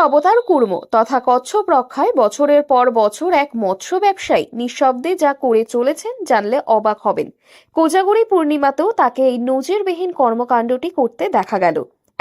অবতার কুর্ম তথা কচ্ছপ রক্ষায় বছরের পর বছর এক মৎস্য ব্যবসায়ী নিঃশব্দে যা করে চলেছেন জানলে অবাক হবেন। কোজাগরি পূর্ণিমাতেও তাকে এই নজিরবিহীন কর্মকাণ্ডটি করতে দেখা গেল।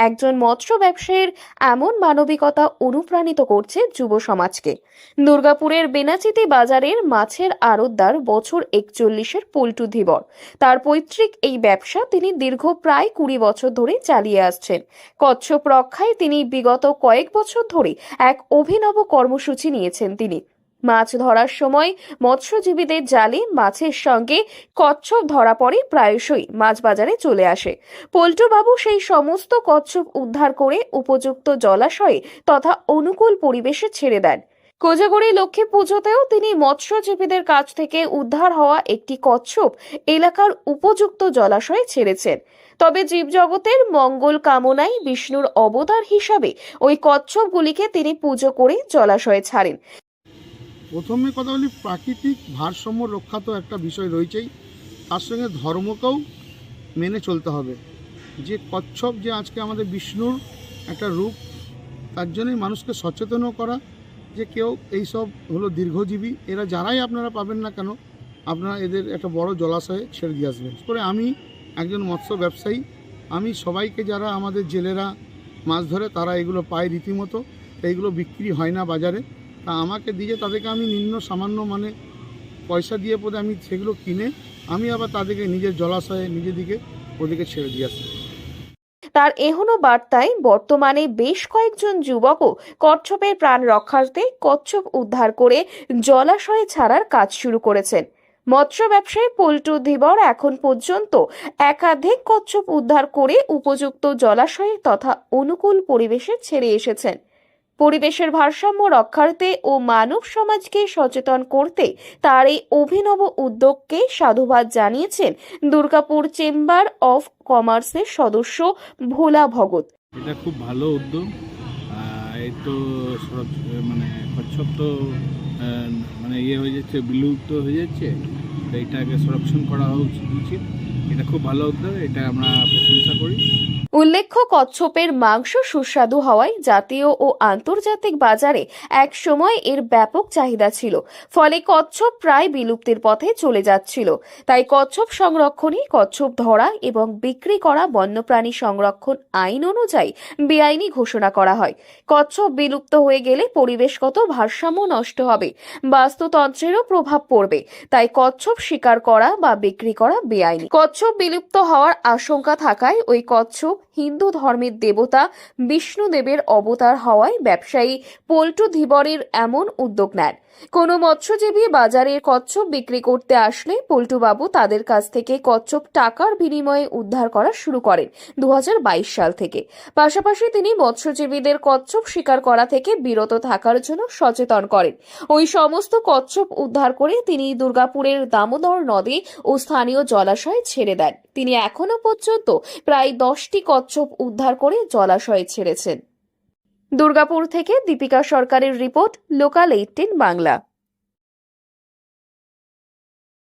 একজন মৎস্য ব্যবসায়ীর এমন মানবিকতা অনুপ্রাণিত করছে যুব সমাজকে। দুর্গাপুরের বেনাচিতি বাজারের মাছের আড়তদার বছর একচল্লিশের পল্টু ধীবর। তার পৈতৃক এই ব্যবসা তিনি দীর্ঘ প্রায় কুড়ি বছর ধরে চালিয়ে আসছেন। কচ্ছপ রক্ষায় তিনি বিগত কয়েক বছর ধরে এক অভিনব কর্মসূচি নিয়েছেন তিনি। মাছ ধরার সময় মৎস্যজীবীদের জালে মাছের সঙ্গে কচ্ছপ ধরা পড়ে প্রায়শই মাছ বাজারে চলে আসে। পল্টুবাবু সেই সমস্ত কচ্ছপ উদ্ধার করে উপযুক্ত জলাশয়ে তথা অনুকূল পরিবেশে ছেড়ে দেন। কোজাগরি লক্ষ্মী পুজোতেও তিনি মৎস্যজীবীদের কাছ থেকে উদ্ধার হওয়া একটি কচ্ছপ এলাকার উপযুক্ত জলাশয়ে ছেড়েছেন। তবে জীবজগতের মঙ্গল কামনায় বিষ্ণুর অবতার হিসাবে ওই কচ্ছপগুলিকে তিনি পুজো করে জলাশয়ে ছাড়েন। প্রথমে কথা বলি, প্রাকৃতিক ভারসাম্য রক্ষা তো একটা বিষয় রয়েছেই। তার সঙ্গে ধর্মকেও মেনে চলতে হবে। যে কচ্ছপ যে আজকে আমাদের বিষ্ণুর একটা রূপ, তার জন্যই মানুষকে সচেতনও করা, যে কেউ এইসব হলো দীর্ঘজীবী, এরা যারাই আপনারা পাবেন না কেন, আপনারা এদের একটা বড় জলাশয়ে ছেড়ে দিয়ে আসবেন। করে আমি একজন মৎস্য ব্যবসায়ী, আমি সবাইকে যারা আমাদের জেলেরা মাছ ধরে, তারা এগুলো পায় রীতিমতো, এইগুলো বিক্রি হয় না বাজারে। তা আমাকে দিয়ে তাদেরকে আমি নিম্ন সামান্য মানে পয়সা দিয়ে পরে আমি সেগুলো কিনে আমি আবার তাদেরকে নিজের জলাশয়ে নিজের দিকে ওদিকে ছেড়ে দিয়ে আসি। তার এহনো বার্তায় বর্তমানে বেশ কয়েকজন যুবকও কচ্ছপের প্রাণ রক্ষার্থে কচ্ছপ উদ্ধার করে জলাশয়ে ছাড়ার কাজ শুরু করেছেন। মৎস্য ব্যবসায়ী পল্টু ধীবর এখন পর্যন্ত একাধিক কচ্ছপ উদ্ধার করে উপযুক্ত জলাশয়ে তথা অনুকূল পরিবেশে ছেড়ে এসেছেন। পরিবেশের ভারসাম্য রক্ষার্থে ও মানব সমাজকে সচেতন করতে তার এই অভিনব উদ্যোগকে সাধুবাদ জানিয়েছেন দুর্গাপুর চেম্বার অফ কমার্সের সদস্য ভোলা ভগত। এটা খুব ভালো উদ্যোগ। এই তো মানে তো মানে ইয়ে হয়ে যাচ্ছে, বিলুপ্ত হয়ে যাচ্ছে। তো এটাকে সংরক্ষণ করা উচিত। এটা খুব ভালো উদ্যোগ। এটা আমরা প্রশংসা করি। উল্লেখ্য, কচ্ছপের মাংস সুস্বাদু হওয়ায় জাতীয় ও আন্তর্জাতিক বাজারে এক সময় এর ব্যাপক চাহিদা ছিল। ফলে কচ্ছপ প্রায় বিলুপ্তির পথে চলে যাচ্ছিল। তাই কচ্ছপ সংরক্ষণে কচ্ছপ ধরা এবং বিক্রি করা বন্যপ্রাণী সংরক্ষণ আইন অনুযায়ী বেআইনি ঘোষণা করা হয়। কচ্ছপ বিলুপ্ত হয়ে গেলে পরিবেশগত ভারসাম্য নষ্ট হবে। বাস্তুতন্ত্রেরও প্রভাব পড়বে। তাই কচ্ছপ শিকার করা বা বিক্রি করা বেআইনি। কচ্ছপ বিলুপ্ত হওয়ার আশঙ্কা থাকায় ওই কচ্ছপ হিন্দু ধর্মের দেবতা বিষ্ণুদেবের অবতার হওয়ায় ব্যবসায়ী পল্টু ধীবরের এমন উদ্যোগ নেন। কোনো মৎস্যজীবী বাজারে কচ্ছপ বিক্রি করতে আসলে পল্টুবাবু তাদের কাছ থেকে কচ্ছপ টাকার বিনিময়ে উদ্ধার করা শুরু করেন দু হাজার বাইশ সাল থেকে। পাশাপাশি তিনি মৎস্যজীবীদের কচ্ছপ শিকার করা থেকে বিরত থাকার জন্য সচেতন করেন। ওই সমস্ত কচ্ছপ উদ্ধার করে তিনি দুর্গাপুরের দামোদর নদে ও স্থানীয় জলাশয়ে ছেড়ে দেন। তিনি এখনও পর্যন্ত প্রায় দশটি কচ্ছপ উদ্ধার করে জলাশয়ে ছেড়েছেন। দুর্গাপুর থেকে দীপিকা সরকারের রিপোর্ট, লোকাল এইটিন বাংলা।